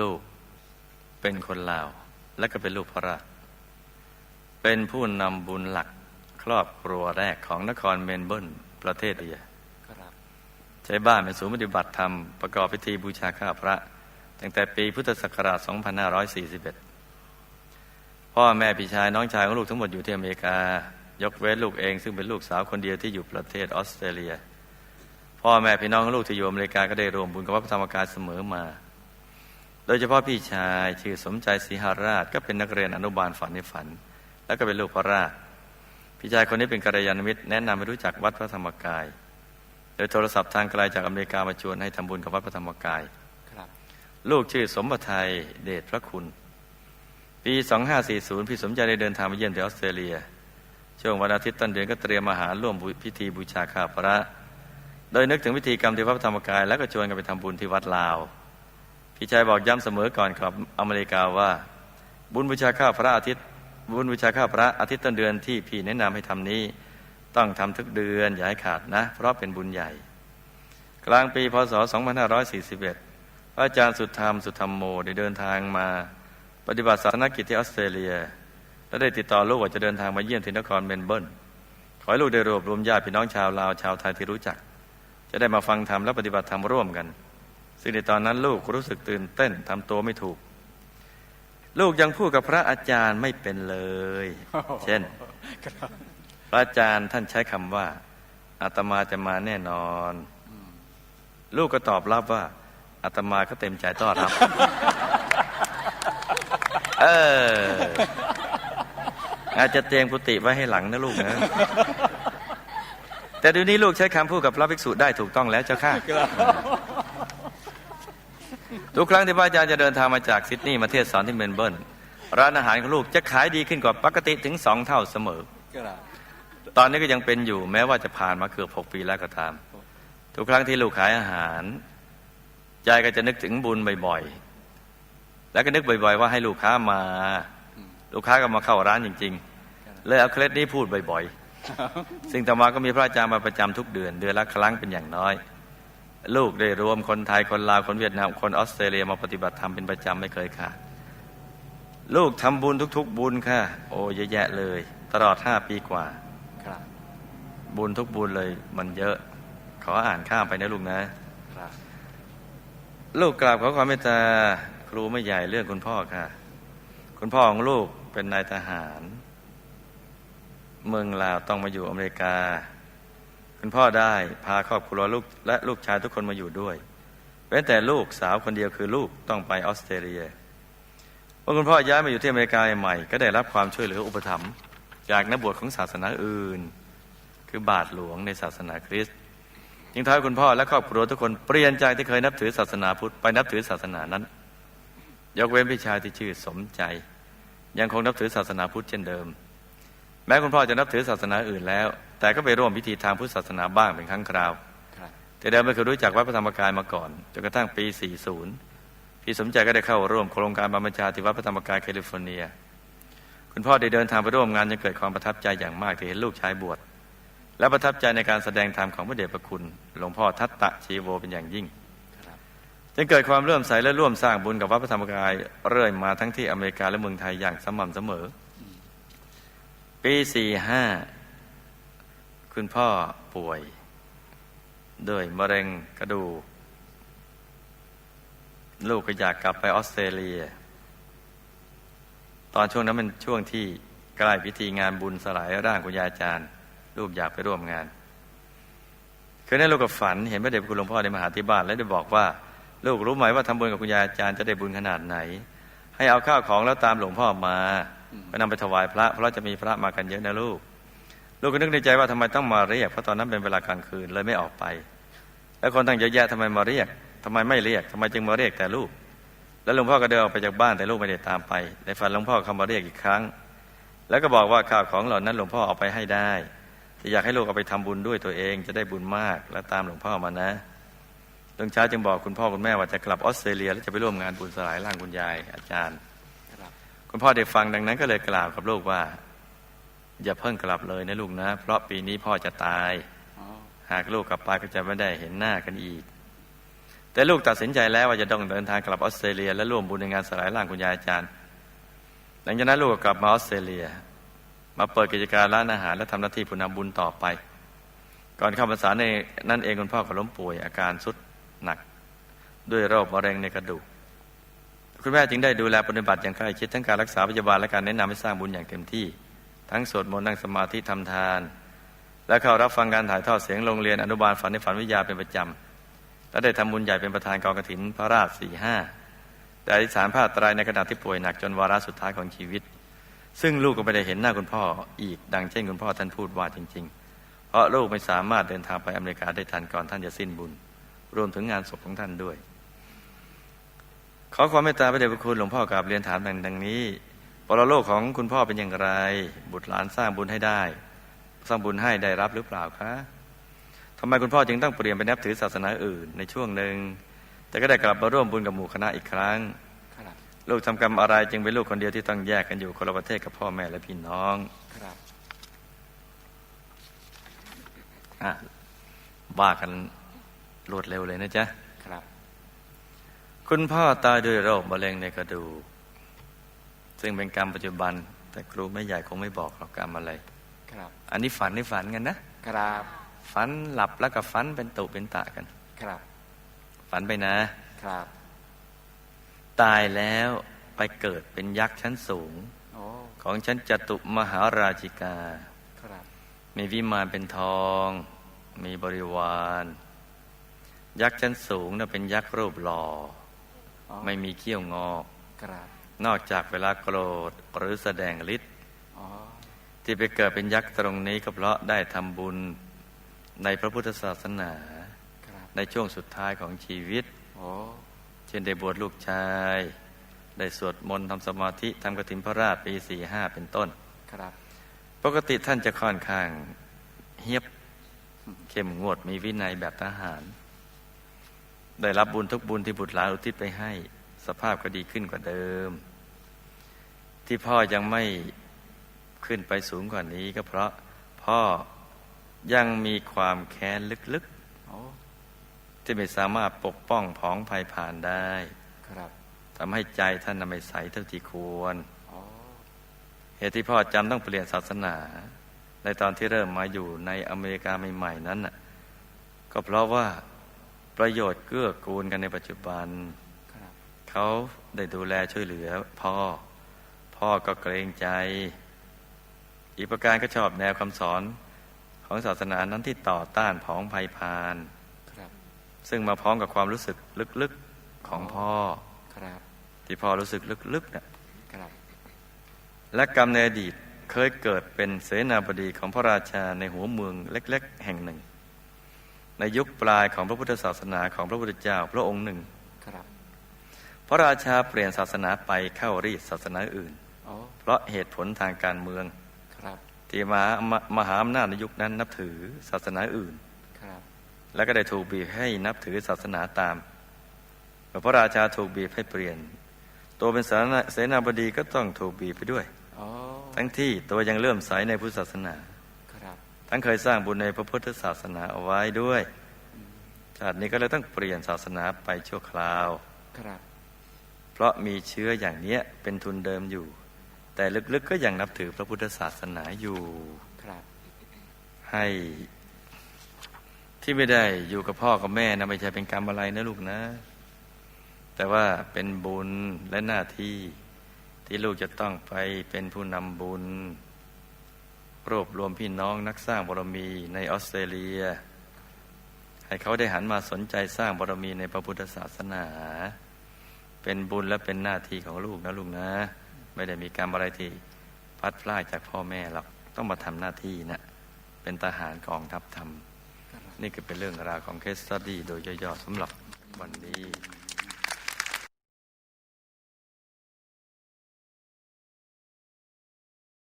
ลูกเป็นคนลาว และก็เป็นลูกพระราชเป็นผู้นำบุญหลักครอบครัวแรกของนครเมลเบิร์นประเทศเดียครับใช้บ้านเป็นศูนย์ปฏิบัติธรรม ประกอบพิธีบูชาข้าพระ ตั้งแต่ปีพุทธศักราช 2541 พ่อแม่พี่ชายน้องชายของลูกทั้งหมดอยู่ที่อเมริกา ยกเว้นลูกเองซึ่งเป็นลูกสาวคนเดียวที่อยู่ประเทศออสเตรเลีย พ่อแม่พี่น้องของลูกที่อยู่อเมริกาก็ได้รวมบุญกับพระธรรมกายเสมอมา โดยเฉพาะพี่ชายชื่อสมใจศรีหาราชก็เป็นนักเรียนอนุบาลฝันในฝัน แล้วก็เป็นลูกพระราช พี่ชายคนนี้เป็นกัลยาณมิตรแนะนำให้รู้จักวัดพระธรรมกาย โดยโทรศัพท์ทางไกลจากอเมริกามาชวนให้ทำบุญกับวัดพระธรรมกายครับลูกชื่อสมบัติไทยเดชพระคุณ ปี 2540 พี่สมใจได้เดินทางมาเยี่ยมที่ออสเตรเลีย ช่วงวันอาทิตย์ต้นเดือนก็เตรียมอาหารร่วมพิธีบูชาข้าพระ โดยนึกถึงพิธีกรรมที่วัดพระธรรมกาย แล้วก็ชวนกันไปทำบุญที่วัดลาว พี่ชายบอกย้ำเสมอก่อนกลับอเมริกาว่า บุญบูชาข้าพระอาทิตย์ บุญบูชาข้าพระอาทิตย์ต้นเดือนที่พี่แนะนำให้ทำนี้ ต้องทำทุกเดือนอย่าให้ขาดนะ เพราะเป็นบุญใหญ่ กลางปีพศ 2541พระอาจารย์สุดธรรมสุดธรรมโมได้เดินทางมา ปฏิบัติศาสนกิจที่ออสเตรเลีย และได้ติดต่อลูกว่าจะเดินทางมาเยี่ยมที่นครเมลเบิร์นขอให้ลูกได้รวบรวมญาติพี่น้องชาวลาวชาวไทยที่รู้จัก จะได้มาฟังธรรมและปฏิบัติธรรมร่วมกัน ซึ่งในตอนนั้นลูกรู้สึกตื่นเต้นทำตัวไม่ถูก ลูกยังพูดกับพระอาจารย์ไม่เป็นเลย เช่น พระอาจารย์ท่านใช้คำว่าอาตมาจะมาแน่นอน ลูกก็ตอบรับว่าอาตมาก็เต็มใจต้อนรับ เออ อาจจะเตรียมกุฏิไว้ให้หลังนะลูกนะ แต่เดี๋ยวนี้ลูกใช้คำพูดกับพระภิกษุได้ถูกต้องแล้วเจ้าค่ะ ทุกครั้งที่พระอาจารย์จะเดินทางมาจากซิดนีย์มาเทศสอนที่เมลเบิร์นร้านอาหารของลูกจะขายดีขึ้นกว่าปกติถึงสองเท่าเสมอครับตอนนี้ก็ยังเป็นอยู่แม้ว่าจะผ่านมาเกือบหกปีแล้วก็ตาม ทุกครั้งที่ลูกขายอาหารใจก็จะนึกถึงบุญบ่อยๆ แล้วก็นึกบ่อย ๆ ว่าให้ลูกค้ามา ลูกค้าก็มาเข้าร้านจริง ๆ เลยเอาเคล็ดนี้พูดบ่อยๆ ซึ่งต่อมาก็มีพระอาจารย์มาประจำทุกเดือน เดือนละครั้งเป็นอย่างน้อย ลูกได้รวมคนไทยคนลาวคนเวียดนามคนออสเตรเลียมาปฏิบัติธรรมเป็นประจำไม่เคยขาดลูกทำบุญทุก ๆ บุญค่ะ โอ้เยอะแยะเลย ตลอดห้าปีกว่าครับ บุญทุกบุญเลยมันเยอะ ขออ่านข้ามไปนะลูกนะครับ ลูกกราบขอความเมตตาครูไม่ใหญ่เรื่องคุณพ่อค่ะ คุณพ่อของลูกเป็นนายทหาร เมืองลาวต้องมาอยู่อเมริกา คุณพ่อได้พาครอบครัวลูกและลูกชายทุกคนมาอยู่ด้วยเว้นแต่ลูกสาวคนเดียวคือลูกต้องไปออสเตรเลียเมื่อคุณพ่อย้ายมาอยู่ที่อเมริกาใหม่ ก็ได้รับความช่วยเหลืออุปถัมภ์จากนักบวชของศาสนาอื่น คือบาทหลวงในศาสนาคริสต์จึงทำให้คุณพ่อและครอบครัวทุกคนเปลี่ยนใจที่เคยนับถือศาสนาพุทธไปนับถือศาสนานั้น ยกเว้นพี่ชายที่ชื่อสมใจ ยังคงนับถือศาสนาพุทธเช่นเดิม แม้คุณพ่อจะนับถือศาสนาอื่นแล้ว แต่ก็ไปร่วมพิธีทางพุทธศาสนาบ้างเป็นครั้งคราวครับแต่เดิมไม่เคยรู้จักวัดพระธรรมกายมาก่อนจนกระทั่งปี 40 พี่สมใจก็ได้เข้าร่วมโครงการบำบัญชาที่วัดพระธรรมกายแคลิฟอร์เนีย คุณพ่อได้เดินทางไปร่วมงานจนเกิดความประทับใจอย่างมากที่เห็นลูกชายบวชและประทับใจในการแสดงธรรมของพระเดชพระคุณ หลวงพ่อทัตตะชีโวเป็นอย่างยิ่งครับจึงเกิดความเลื่อมใสและร่วมสร้างบุญกับวัดพระธรรมกายเรื่อยมาทั้งที่อเมริกาและเมืองไทยอย่างสม่ำเสมอ ปี 45 คุณพ่อป่วยด้วยมะเร็งกระดูกลูกก็อยากกลับไปออสเตรเลีย ตอนช่วงนั้นเป็นช่วงที่ใกล้พิธีงานบุญสลายร่างคุณยายอาจารย์ ลูกอยากไปร่วมงานคืนนั้นลูกกับฝันเห็นพระเดชพระคุณหลวงพ่อได้มาหาที่บ้านและได้บอกว่า ลูกรู้ไหมว่าทำบุญกับคุณยายอาจารย์จะได้บุญขนาดไหน ให้เอาข้าวของแล้วตามหลวงพ่อมาไปนำไปถวายพระ เพราะจะมีพระมากันเยอะนะลูก ลูกก็นึกในใจว่าทำไมต้องมาเรียกเพราะตอนนั้นเป็นเวลากลางคืนเลยไม่ออกไป แล้วคนตั้งเยอะแยะทำไมมาเรียกทำไมไม่เรียกทำไมจึงมาเรียกแต่ลูก แล้วหลวงพ่อก็เดินออกไปจากบ้านแต่ลูกไม่ได้ตามไปในฝันหลวงพ่อเข้ามาเรียกอีกครั้ง แล้วก็บอกว่าข้าวของเหล่านั้นหลวงพ่อเอาไปให้ได้จะอยากให้ลูกเอาไปทำบุญด้วยตัวเองจะได้บุญมากและตามหลวงพ่อมานะตงเช้าจึงบอกคุณพ่อคุณแม่ว่าจะกลับออสเตรเลีย และจะไปร่วมงานบุญสลายร่างคุณยายอาจารย์ครับคุณพ่อได้ฟังดังนั้นก็เลยกล่าวกับลูกว่า อย่าเพิ่งกลับเลยนะลูกนะ เพราะปีนี้พ่อจะตาย หากลูกกลับไปก็จะไม่ได้เห็นหน้ากันอีก แต่ลูกตัดสินใจแล้วว่าจะต้องเดินทางกลับออสเตรเลีย และร่วมบุญในงานสลายร่างคุณยายอาจารย์ หลังจากนั้นลูกก็กลับมาออสเตรเลีย มาเปิดกิจการร้านอาหาร และทำหน้าที่ผู้นำบุญต่อไป ก่อนเข้าพรรษาในนั่นเองคุณพ่อก็ล้มป่วยอาการสุดหนัก ด้วยโรคมะเร็งในกระดูกคุณแม่จึงได้ดูแลปฏิบัติอย่างใกล้ชิดทั้งการรักษาพยาบาลและการแนะนำให้สร้างบุญอย่างเต็มที่ ทั้งสวดมนต์นั่งสมาธิทำทาน และเข้ารับฟังการถ่ายทอดเสียงโรงเรียนอนุบาลฝันในฝันวิทยาเป็นประจำและได้ทำบุญใหญ่เป็นประธานกองกฐินพระราชสี่ห้าแต่อธิษฐานผ้าตรายในขณะที่ป่วยหนักจนวาระสุดท้ายของชีวิต ซึ่งลูกก็ไม่ได้เห็นหน้าคุณพ่ออีกดังเช่นคุณพ่อท่านพูดว่าจริง ๆ เพราะลูกไม่สามารถเดินทางไปอเมริกาได้ทันก่อนท่านจะสิ้นบุญ รวมถึงงานศพของท่านด้วย ขอความเมตตาพระเดชพระคุณหลวงพ่อกราบเรียนถามดังดังนี้ ปรโลกของคุณพ่อเป็นอย่างไร บุตรหลานสร้างบุญให้ได้ สร้างบุญให้ได้รับหรือเปล่าคะทำไมคุณพ่อจึงต้องเปลี่ยนไปนับถือศาสนาอื่นในช่วงหนึ่งแต่ก็ได้กลับมาร่วมบุญกับหมู่คณะอีกครั้งครับลูกทำกรรมอะไรจึงเป็นลูกคนเดียวที่ต้องแยกกันอยู่คนละประเทศกับพ่อแม่และพี่น้องครับอะว่ากันรวดเร็วเลยนะจ๊ะครับ คุณพ่อตายด้วยโรคมะเร็งในกระดูก ซึ่งเป็นกรรมปัจจุบัน แต่ครูไม่ใหญ่คงไม่บอกหรอกกรรมอะไร ครับ อันนี้ฝันในฝันกันนะครับ ฝันหลับแล้วก็ฝันเป็นตุเป็นตะกัน ครับ ฝันไปนะ ครับ ตายแล้วไปเกิดเป็นยักษ์ชั้นสูงโอ้ของชั้นจตุมหาราชิกา ครับ มีวิมานเป็นทอง มีบริวาร ยักษ์ชั้นสูงนะ่ะเป็นยักษ์รูปหล่ออ๋อไม่มีเขี้ยวงอก ครับ นอกจากเวลาโกรธหรือแสดงฤทธิ์อ๋อที่ไปเกิดเป็นยักษ์ตรงนี้ก็เพราะได้ทำบุญในพระพุทธศาสนาครับในช่วงสุดท้ายของชีวิตโอ้เช่นได้บวชลูกชาย ได้สวดมนต์ทำสมาธิทำกฐินพระราชปีสี่ห้าเป็นต้นครับปกติท่านจะค่อนข้างเฮียบเข้มงวดมีวินัยแบบทหาร ได้รับบุญทุกบุญที่บุตรหลานอุทิศไปให้ สภาพก็ดีขึ้นกว่าเดิม ที่พ่อยังไม่ขึ้นไปสูงกว่านี้ก็เพราะพ่อยังมีความแค้นลึกโอ้ๆที่ไม่สามารถปกป้องผองภัยผ่านได้ครับทำให้ใจท่านน่ะไม่ใสเท่าที่ควรโอ้เหตุที่พ่อจำต้องเปลี่ยนศาสนา ในตอนที่เริ่มมาอยู่ในอเมริกาใหม่ๆนั้นน่ะก็เพราะว่าประโยชน์เกื้อกูลกันในปัจจุบันครับ เขาได้ดูแลช่วยเหลือ พ่อ พ่อก็เกรงใจ อีกประการก็ชอบแนวคำสอนของศาสนานั้นที่ต่อต้านผองภัยพานครับซึ่งมาพร้อมกับความรู้สึกลึกๆของพ่อครับที่พ่อรู้สึกลึกๆน่ะครับและกรรมในอดีตเคยเกิดเป็นเสนาบดีของพระราชาในหัวเมืองเล็ก ๆ แห่งหนึ่ง ในยุคปลายของพระพุทธศาสนาของพระพุทธเจ้าพระองค์หนึ่งครับ พระราชาเปลี่ยนศาสนาไปเข้ารีดศาสนาอื่นโอ้เพราะเหตุผลทางการเมืองครับที่มหามหาอำนาจในยุคนั้นนับถือศาสนาอื่นครับและก็ได้ถูกบีบให้นับถือศาสนาตามเมื่อพระราชาถูกบีบให้เปลี่ยน ตัวเป็นเสนาบดีก็ต้องถูกบีบไปด้วยโอ้ทั้งที่ตัวยังเลื่อมใสในพุทธศาสนาครับทั้งเคยสร้างบุญในพระพุทธศาสนาเอาไว้ด้วยชาตินี้ก็เลยต้องเปลี่ยนศาสนาไปชั่วคราวครับ เพราะมีเชื้ออย่างเนี้ยเป็นทุนเดิมอยู่ แต่ลึกๆก็ยังนับถือพระพุทธศาสนาอยู่ครับ ให้ที่ไม่ได้อยู่กับพ่อกับแม่นะไม่ใช่เป็นกรรมอะไรนะลูกนะ แต่ว่าเป็นบุญและหน้าที่ที่ลูกจะต้องไปเป็นผู้นำบุญ รวบรวมพี่น้องนักสร้างบารมีในออสเตรเลีย ให้เขาได้หันมาสนใจสร้างบารมีในพระพุทธศาสนา เป็นบุญและเป็นหน้าที่ของลูกนะลูกนะ ไม่ได้มีกรรมอะไรที่พัดพลาดจากพ่อแม่หรอกต้องมาทำหน้าที่นะเป็นทหารกองทัพธรรม นี่คือเป็นเรื่องราวของเคสสตดี้โดยย่อๆสำหรับวันนี้